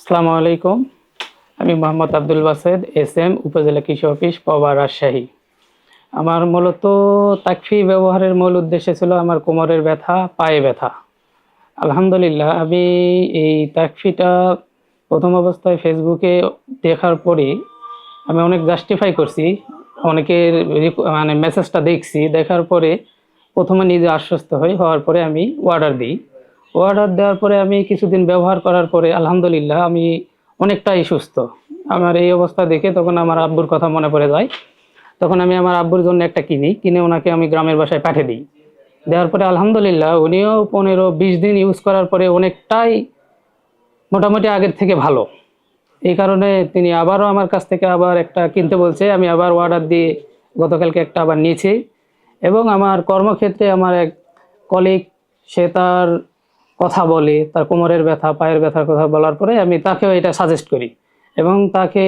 আসসালামু আলাইকুম। আমি মোহাম্মদ আব্দুল বাসেদ, এস এম, উপজেলা কৃষি অফিস পাওয়া রাজশাহী। আমার মূলত তাকফি ব্যবহারের মূল উদ্দেশ্য ছিল আমার কোমরের ব্যথা, পায়ে ব্যথা। আলহামদুলিল্লাহ, আমি এই তাকফিটা প্রথম অবস্থায় ফেসবুকে দেখার পরে আমি অনেক জাস্টিফাই করছি, অনেকের মানে মেসেজটা দেখছি, দেখার পরে প্রথমে নিজে আশ্বস্ত হই, হওয়ার পরে আমি অর্ডার দিই। অর্ডার দেওয়ার পরে আমি কিছুদিন ব্যবহার করার পরে, আলহামদুলিল্লাহ, আমি অনেকটাই সুস্থ। আমার এই অবস্থা দেখে তখন আমার আব্বুর কথা মনে পড়ে যায়। তখন আমি আমার আব্বুর জন্য একটা কিনি, কিনে ওনাকে আমি গ্রামের বাসায় পাঠিয়ে দিই। দেওয়ার পরে আলহামদুলিল্লাহ, উনিও পনেরো বিশ দিন ইউজ করার পরে অনেকটাই মোটামুটি আগের থেকে ভালো। এই কারণে তিনি আবারও আমার কাছ থেকে আবার একটা কিনতে বলছে, আমি আবার অর্ডার দিয়ে গতকালকে একটা আবার নিয়েছি। এবং আমার কর্মক্ষেত্রে আমার এক কলিগ সে তার কথা বলে, তার কোমরের ব্যথা, পায়ের ব্যথার কথা বলার পরে আমি তাকেও এটা সাজেস্ট করি। এবং তাকে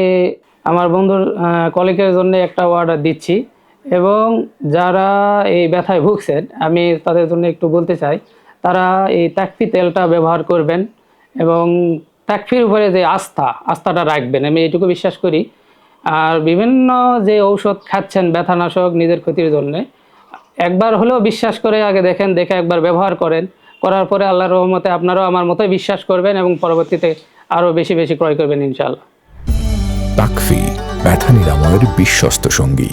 আমার বন্ধুর কলিগের জন্য একটা অর্ডার দিচ্ছি। এবং যারা এই ব্যথায় ভুগছেন, আমি তাদের জন্য একটু বলতে চাই, তারা এই তাকফি তেলটা ব্যবহার করবেন এবং তাকফির উপরে যে আস্থা, আস্থাটা রাখবেন। আমি এটুকু বিশ্বাস করি। আর বিভিন্ন যে ঔষধ খাচ্ছেন ব্যথানাশক নিজের ক্ষতির জন্যে, একবার হলেও বিশ্বাস করে আগে দেখেন, দেখে একবার ব্যবহার করেন। করার পরে আল্লাহর রহমতে আপনারাও আমার মতোই বিশ্বাস করবেন এবং পরবর্তীতে আরও বেশি বেশি ক্রয় করবেন ইনশাআল্লাহ। তাকফি, ব্যথা নিরাময়ের বিশ্বস্ত সঙ্গী।